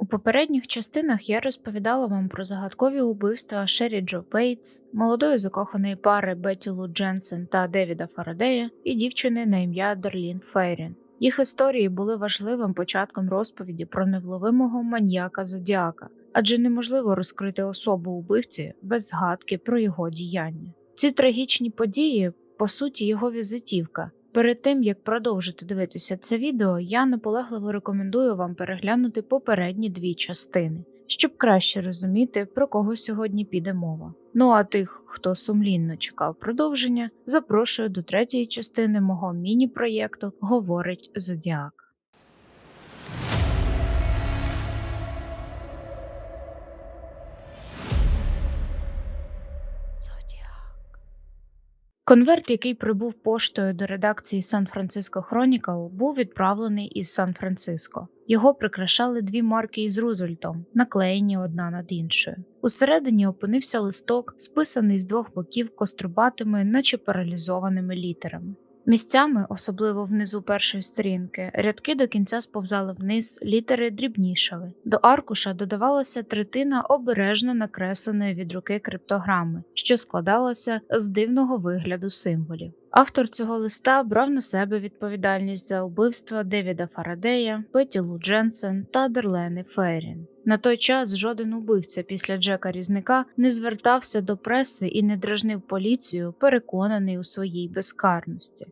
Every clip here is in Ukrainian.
У попередніх частинах я розповідала вам про загадкові убивства Шері Джо Пейтс, молодої закоханої пари Бетті Дженсен та Девіда Фарадея і дівчини на ім'я Дарлін Фейрін. Їх історії були важливим початком розповіді про невловимого маньяка Зодіака, адже неможливо розкрити особу убивці без згадки про його діяння. Ці трагічні події, по суті, його візитівка. Перед тим як продовжити дивитися це відео, я наполегливо рекомендую вам переглянути попередні дві частини, щоб краще розуміти, про кого сьогодні піде мова. Ну а тих, хто сумлінно чекав продовження, запрошую до третьої частини мого міні-проєкту Говорить Зодіак. Конверт, який прибув поштою до редакції Сан-Франциско Хронікал, був відправлений із Сан-Франциско. Його прикрашали дві марки із Рузвельтом, наклеєні одна над іншою. Усередині опинився листок, списаний з двох боків кострубатими, наче паралізованими літерами. Місцями, особливо внизу першої сторінки, рядки до кінця сповзали вниз, літери дрібнішали. До аркуша додавалася третина обережно накресленої від руки криптограми, що складалася з дивного вигляду символів. Автор цього листа брав на себе відповідальність за убивства Девіда Фарадея, Петі Лу Дженсен та Дерлени Фейрін. На той час жоден убивця після Джека Різника не звертався до преси і не дражнив поліцію, переконаний у своїй безкарності.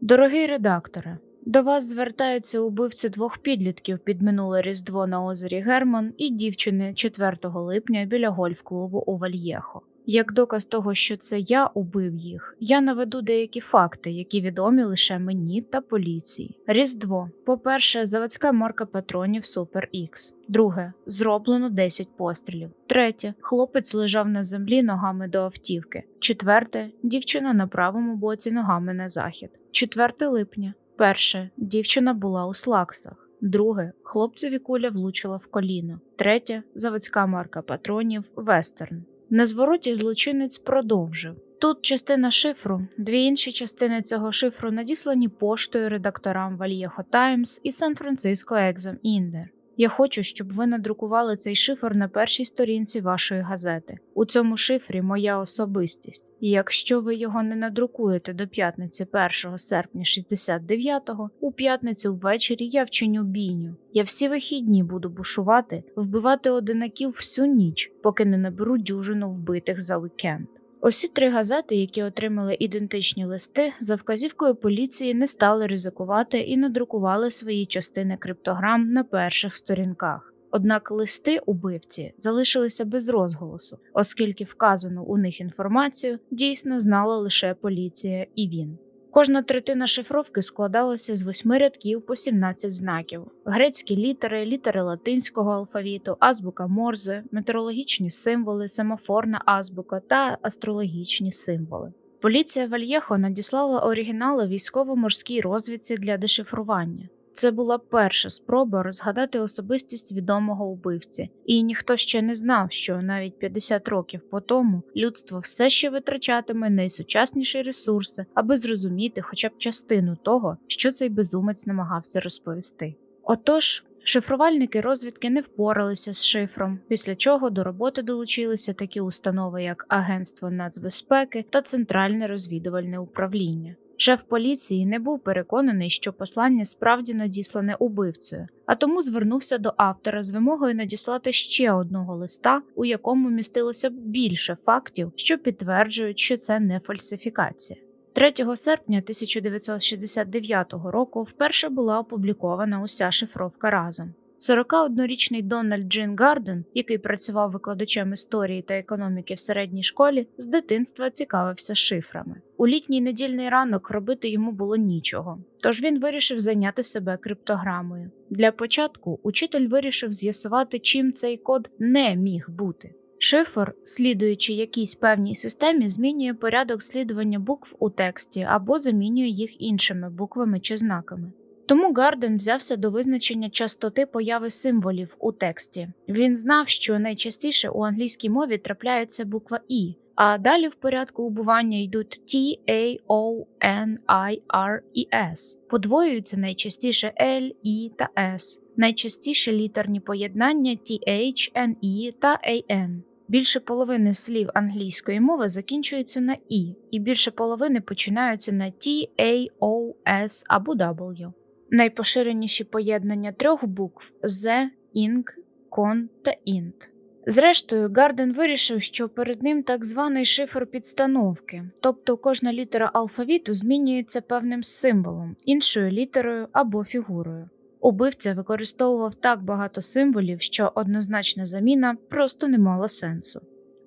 Дорогий редакторе, до вас звертаються убивці двох підлітків під минуле Різдво на озері Герман і дівчини 4 липня біля гольф-клубу у Вальєхо. Як доказ того, що це я убив їх, я наведу деякі факти, які відомі лише мені та поліції. Різдво. По-перше, заводська марка патронів Super X. Друге, зроблено 10 пострілів. Третє, хлопець лежав на землі ногами до автівки. Четверте, дівчина на правому боці ногами на захід. 4 липня. Перше, дівчина була у слаксах. Друге, хлопцеві куля влучила в коліно. Третє, заводська марка патронів Вестерн. На звороті злочинець продовжив. Тут частина шифру, дві інші частини цього шифру надіслані поштою редакторам Вальєхо Таймс і Сан-Франциско Екзам Індер. Я хочу, щоб ви надрукували цей шифр на першій сторінці вашої газети. У цьому шифрі моя особистість. І якщо ви його не надрукуєте до п'ятниці 1 серпня 69-го, у п'ятницю ввечері я вчиню бійню. Я всі вихідні буду бушувати, вбивати одинаків всю ніч, поки не наберу дюжину вбитих за вікенд. Усі три газети, які отримали ідентичні листи, за вказівкою поліції не стали ризикувати і надрукували свої частини криптограм на перших сторінках. Однак листи убивці залишилися без розголосу, оскільки вказану у них інформацію дійсно знала лише поліція і він. Кожна третина шифровки складалася з восьми рядків по 17 знаків: грецькі літери, літери латинського алфавіту, азбука Морзе, метеорологічні символи, семафорна азбука та астрологічні символи. Поліція Вальєхо надіслала оригінали військово-морській розвідці для дешифрування. Це була перша спроба розгадати особистість відомого убивці, і ніхто ще не знав, що навіть 50 років по тому людство все ще витрачатиме найсучасніші ресурси, аби зрозуміти хоча б частину того, що цей безумець намагався розповісти. Отож. Шифрувальники розвідки не впоралися з шифром, після чого до роботи долучилися такі установи, як Агентство нацбезпеки та Центральне розвідувальне управління. Шеф поліції не був переконаний, що послання справді надіслане убивцею, а тому звернувся до автора з вимогою надіслати ще одного листа, у якому містилося більше фактів, що підтверджують, що це не фальсифікація. 3 серпня 1969 року вперше була опублікована уся шифровка разом. 41-річний Дональд Джин Гарден, який працював викладачем історії та економіки в середній школі, з дитинства цікавився шифрами. У літній недільний ранок робити йому було нічого, тож він вирішив зайняти себе криптограмою. Для початку учитель вирішив з'ясувати, чим цей код не міг бути. Шифр, слідуючи якійсь певній системі, змінює порядок слідування букв у тексті або замінює їх іншими буквами чи знаками. Тому Гарден взявся до визначення частоти появи символів у тексті. Він знав, що найчастіше у англійській мові трапляється буква І, а далі в порядку убування йдуть T, A, O, N, I, R і S. Подвоюються найчастіше L, I та S. Найчастіше літерні поєднання TH, NE та AN. Більше половини слів англійської мови закінчуються на І, і більше половини починаються на T, A, O, S або W. Найпоширеніші поєднання трьох букв Z, ING, CON та INT. Зрештою, Гарден вирішив, що перед ним так званий шифр підстановки, тобто кожна літера алфавіту змінюється певним символом, іншою літерою або фігурою. Убивця використовував так багато символів, що однозначна заміна просто не мала сенсу.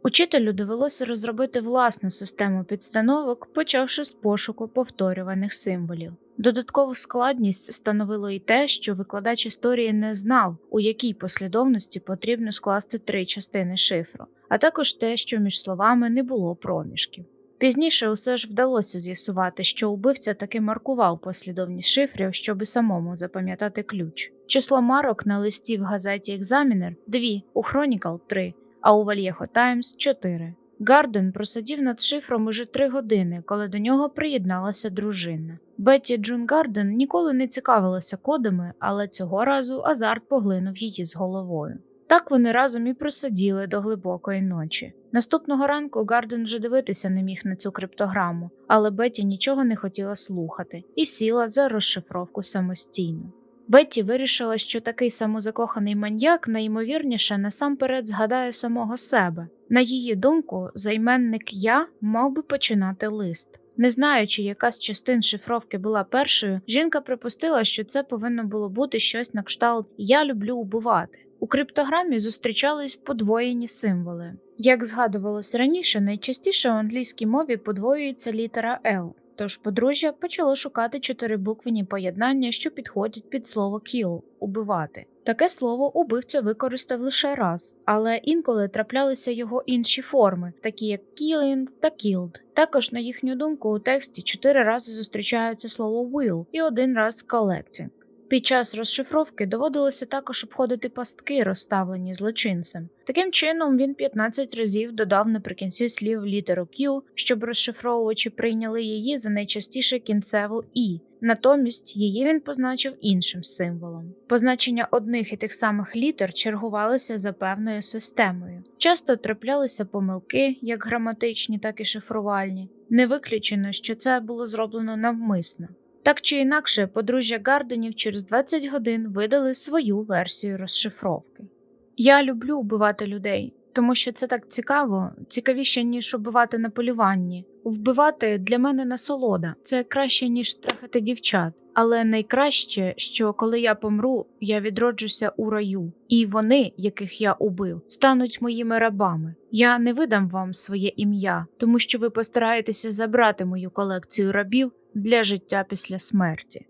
Учителю довелося розробити власну систему підстановок, почавши з пошуку повторюваних символів. Додаткову складність становило і те, що викладач історії не знав, у якій послідовності потрібно скласти три частини шифру, а також те, що між словами не було проміжків. Пізніше усе ж вдалося з'ясувати, що убивця таки маркував послідовність шифрів, щоби самому запам'ятати ключ. Число марок на листі в газеті Екзамінер дві, у Chronicle – три, а у Вальєхо Таймс чотири. Гарден просидів над шифром уже три години, коли до нього приєдналася дружина. Бетті Джун Гарден ніколи не цікавилася кодами, але цього разу азарт поглинув її з головою. Так вони разом і просиділи до глибокої ночі. Наступного ранку Гарден вже дивитися не міг на цю криптограму, але Бетті нічого не хотіла слухати і сіла за розшифровку самостійно. Бетті вирішила, що такий самозакоханий маньяк найімовірніше насамперед згадає самого себе. На її думку, займенник я мав би починати лист. Не знаючи, яка з частин шифровки була першою, жінка припустила, що це повинно було бути щось на кшталт Я люблю убивати. У криптограмі зустрічались подвоєні символи. Як згадувалось раніше, найчастіше у англійській мові подвоюється літера L, тож подружжя почало шукати чотирибуквені поєднання, що підходять під слово kill убивати. Таке слово убивця використав лише раз, але інколи траплялися його інші форми, такі як killing та killed. Також, на їхню думку, у тексті чотири рази зустрічаються слово will і один раз collecting. Під час розшифровки доводилося також обходити пастки, розставлені злочинцем. Таким чином, він 15 разів додав наприкінці слів літеру Q, щоб розшифровувачі прийняли її за найчастіше кінцеву І. Натомість її він позначив іншим символом. Позначення одних і тих самих літер чергувалися за певною системою. Часто траплялися помилки, як граматичні, так і шифрувальні. Не виключено, що це було зроблено навмисно. Так чи інакше, подружжя Гарденів через 20 годин видали свою версію розшифровки. Я люблю вбивати людей, тому що це так цікаво, цікавіше, ніж убивати на полюванні. Вбивати для мене насолода, це краще, ніж трахати дівчат. Але найкраще, що коли я помру, я відроджуся у раю, і вони, яких я убив, стануть моїми рабами. Я не видам вам своє ім'я, тому що ви постараєтеся забрати мою колекцію рабів для життя після смерті.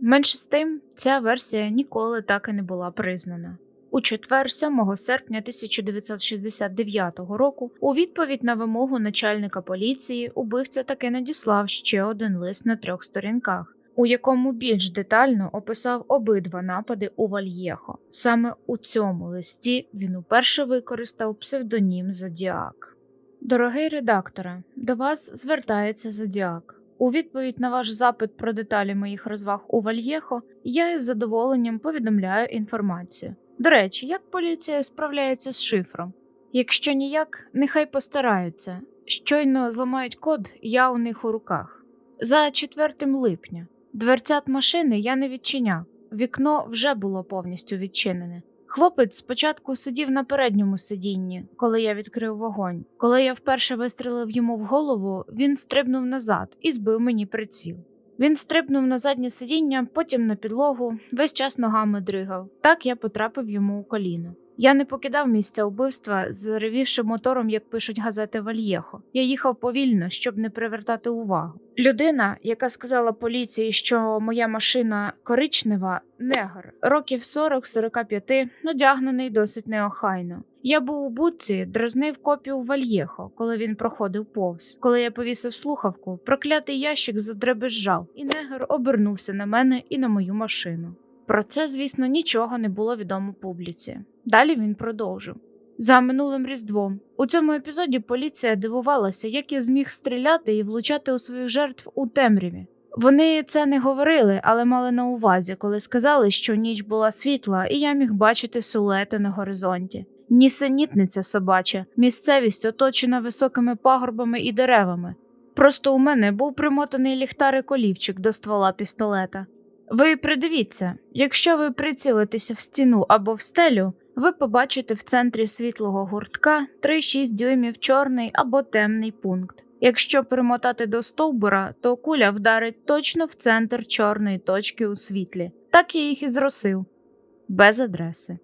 Менше з тим, ця версія ніколи так і не була признана. У четвер, 7 серпня 1969 року, у відповідь на вимогу начальника поліції, убивця таки надіслав ще один лист на трьох сторінках, у якому більш детально описав обидва напади у Вальєхо. Саме у цьому листі він уперше використав псевдонім Зодіак. Дорогий редакторе, до вас звертається Зодіак. У відповідь на ваш запит про деталі моїх розваг у Вальєхо, я із задоволенням повідомляю інформацію. До речі, як поліція справляється з шифром? Якщо ніяк, нехай постараються. Щойно зламають код, я у них у руках. За 4 липня дверцят машини я не відчиняв, вікно вже було повністю відчинене. Хлопець спочатку сидів на передньому сидінні, коли я відкрив вогонь. Коли я вперше вистрелив йому в голову, він стрибнув назад і збив мені приціл. Він стрибнув на заднє сидіння, потім на підлогу, весь час ногами дригав. Так я потрапив йому у коліно. Я не покидав місця вбивства, заревівши мотором, як пишуть газети Вальєхо. Я їхав повільно, щоб не привертати увагу. Людина, яка сказала поліції, що моя машина коричнева, негр, років 40-45, одягнений досить неохайно. Я був у будці, дразнив копію Вальєхо, коли він проходив повз. Коли я повісив слухавку, проклятий ящик задребезжав, і негр обернувся на мене і на мою машину. Про це, звісно, нічого не було відомо публіці. Далі він продовжив. За минулим різдвом у цьому епізоді поліція дивувалася, як я зміг стріляти і влучати у своїх жертв у темряві. Вони це не говорили, але мали на увазі, коли сказали, що ніч була світла, і я міг бачити силуети на горизонті. Нісенітниця собача, місцевість оточена високими пагорбами і деревами. Просто у мене був примотаний ліхтарик олівчик до ствола пістолета. Ви придивіться, якщо ви прицілитеся в стіну або в стелю, ви побачите в центрі світлого гуртка 3-6 дюймів чорний або темний пункт. Якщо примотати до стовбура, то куля вдарить точно в центр чорної точки у світлі. Так я їх і зросив, без адреси.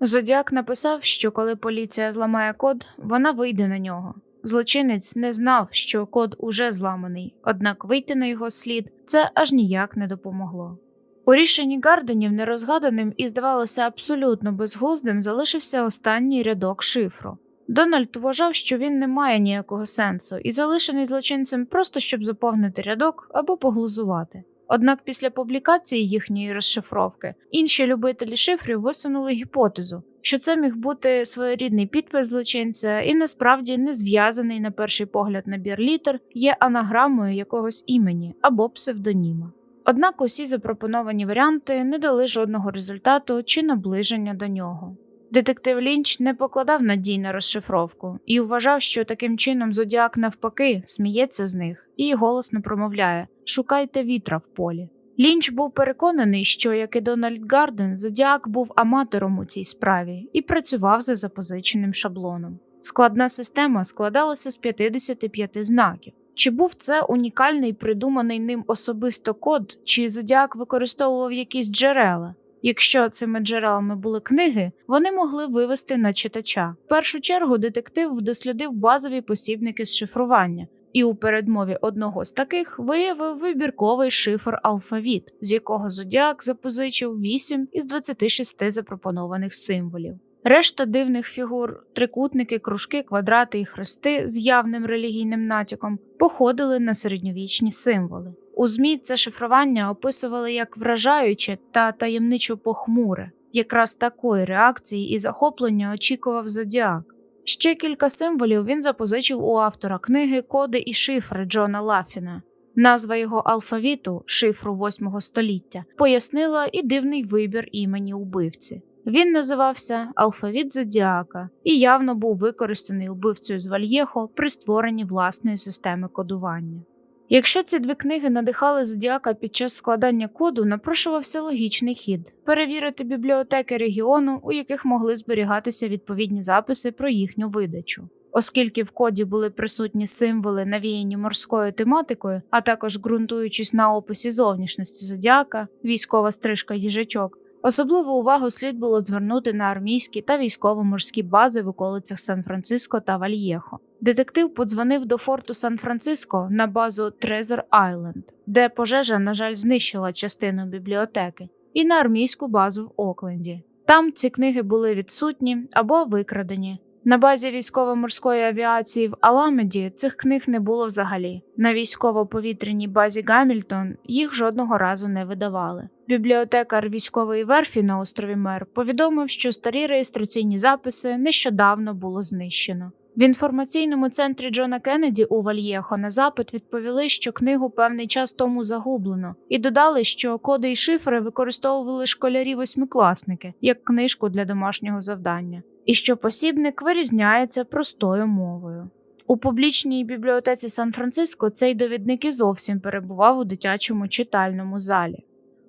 Зодіак написав, що коли поліція зламає код, вона вийде на нього. Злочинець не знав, що код уже зламаний, однак вийти на його слід це аж ніяк не допомогло. У рішенні Гарденів нерозгаданим і, здавалося, абсолютно безглуздим залишився останній рядок шифру. Дональд вважав, що він не має ніякого сенсу і залишений злочинцем просто щоб заповнити рядок або поглузувати. Однак після публікації їхньої розшифровки інші любителі шифрів висунули гіпотезу, що це міг бути своєрідний підпис злочинця і насправді не зв'язаний на перший погляд набір літер є анаграмою якогось імені або псевдоніма. Однак усі запропоновані варіанти не дали жодного результату чи наближення до нього. Детектив Лінч не покладав надій на розшифровку і вважав, що таким чином зодіак навпаки сміється з них і голосно промовляє Шукайте вітра в полі. Лінч був переконаний, що, як і Дональд Гарден, Зодіак був аматором у цій справі і працював за запозиченим шаблоном. Складна система складалася з 55 знаків. Чи був це унікальний придуманий ним особисто код, чи Зодіак використовував якісь джерела? Якщо цими джерелами були книги, вони могли вивести на читача. В першу чергу детектив дослідив базові посібники з шифрування, і у передмові одного з таких виявив вибірковий шифр алфавіт, з якого Зодіак запозичив 8 із 26 запропонованих символів. Решта дивних фігур, трикутники, кружки, квадрати і хрести з явним релігійним натяком походили на середньовічні символи. У ЗМІ це шифрування описували як вражаюче та таємничо похмуре. Якраз такої реакції і захоплення очікував Зодіак. Ще кілька символів він запозичив у автора книги Коди і шифри Джона Лафіна. Назва його алфавіту, шифру 8 століття, пояснила і дивний вибір імені убивці. Він називався Алфавіт Зодіака і явно був використаний убивцею з Вальєхо при створенні власної системи кодування. Якщо ці дві книги надихали Зодіака під час складання коду, напрошувався логічний хід перевірити бібліотеки регіону, у яких могли зберігатися відповідні записи про їхню видачу. Оскільки в коді були присутні символи, навіяні морською тематикою, а також ґрунтуючись на описі зовнішності зодіака, військова стрижка їжачок, особливу увагу слід було звернути на армійські та військово-морські бази в околицях Сан-Франциско та Вальєхо. Детектив подзвонив до форту Сан-Франциско на базу Трезор Айленд, де пожежа, на жаль, знищила частину бібліотеки, і на армійську базу в Окленді. Там ці книги були відсутні або викрадені. На базі військово-морської авіації в Аламеді цих книг не було взагалі. На військово-повітряній базі Гамільтон їх жодного разу не видавали. Бібліотекар військової верфі на острові Мер повідомив, що старі реєстраційні записи нещодавно було знищено. В інформаційному центрі Джона Кеннеді у Вальєхо на запит відповіли, що книгу певний час тому загублено, і додали, що коди і шифри використовували школярі-восьмикласники як книжку для домашнього завдання, і що посібник вирізняється простою мовою. У публічній бібліотеці Сан-Франциско цей довідник і зовсім перебував у дитячому читальному залі.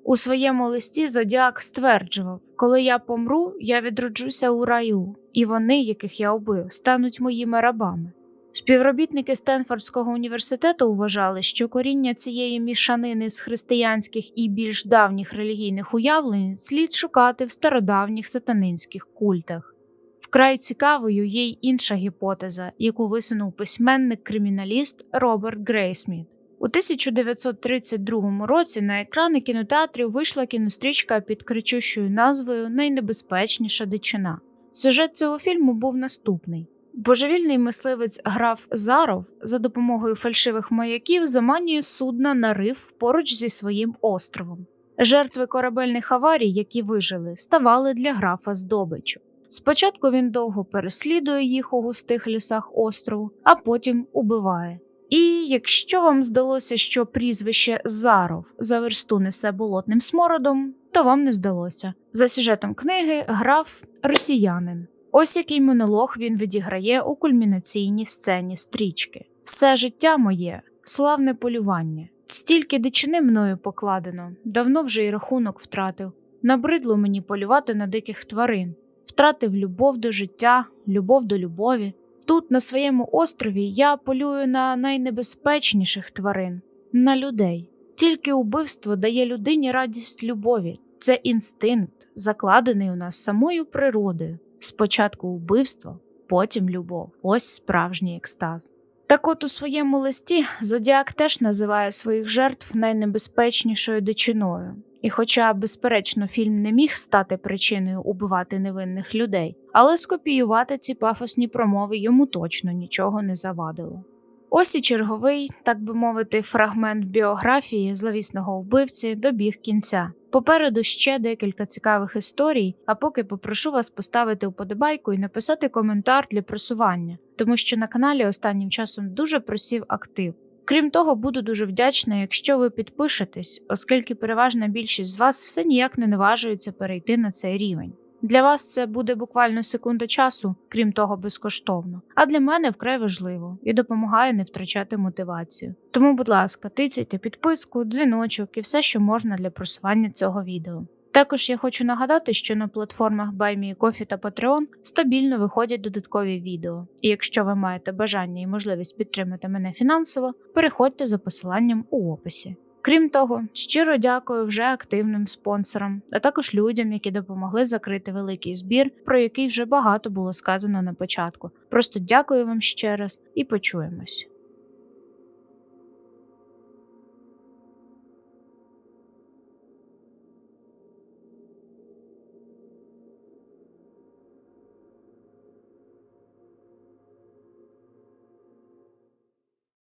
У своєму листі Зодіак стверджував: коли я помру, я відроджуся у раю, і вони, яких я убив, стануть моїми рабами. Співробітники Стенфордського університету вважали, що коріння цієї мішанини з християнських і більш давніх релігійних уявлень слід шукати в стародавніх сатанинських культах. Вкрай цікавою є й інша гіпотеза, яку висунув письменник-криміналіст Роберт Грейсміт. У 1932 році на екрани кінотеатрів вийшла кінострічка під кричущою назвою Найнебезпечніша дичина. Сюжет цього фільму був наступний: божевільний мисливець граф Заров за допомогою фальшивих маяків заманює судна на риф поруч зі своїм островом. Жертви корабельних аварій, які вижили, ставали для графа здобиччю. Спочатку він довго переслідує їх у густих лісах острову, а потім убиває. І якщо вам здалося, що прізвище Заров за версту несе болотним смородом, то вам не здалося. За сюжетом книги граф росіянин. Ось який монолог він відіграє у кульмінаційній сцені стрічки. Все життя моє славне полювання. Стільки дичини мною покладено, давно вже й рахунок втратив. Набридло мені полювати на диких тварин, втратив любов до життя, любов до любові. Тут, на своєму острові, я полюю на найнебезпечніших тварин, на людей. Тільки убивство дає людині радість любові. Це інстинкт, закладений у нас самою природою. Спочатку убивство, потім любов. Ось справжній екстаз. Так от у своєму листі Зодіак теж називає своїх жертв найнебезпечнішою дичиною. І хоча, безперечно, фільм не міг стати причиною убивати невинних людей, але скопіювати ці пафосні промови йому точно нічого не завадило. Ось і черговий, так би мовити, фрагмент біографії зловісного вбивці добіг кінця. Попереду ще декілька цікавих історій, а поки попрошу вас поставити вподобайку і написати коментар для просування, тому що на каналі останнім часом дуже просів актив. Крім того, буду дуже вдячна, якщо ви підпишетесь, оскільки переважна більшість з вас все ніяк не наважується перейти на цей рівень. Для вас це буде буквально секунда часу, крім того, безкоштовно. А для мене вкрай важливо і допомагає не втрачати мотивацію. Тому, будь ласка, тицяйте підписку, дзвіночок і все, що можна для просування цього відео. Також я хочу нагадати, що на платформах BuyMeCoffee та Patreon стабільно виходять додаткові відео. І якщо ви маєте бажання і можливість підтримати мене фінансово, переходьте за посиланням у описі. Крім того, щиро дякую вже активним спонсорам, а також людям, які допомогли закрити великий збір, про який вже багато було сказано на початку. Просто дякую вам ще раз і почуємось.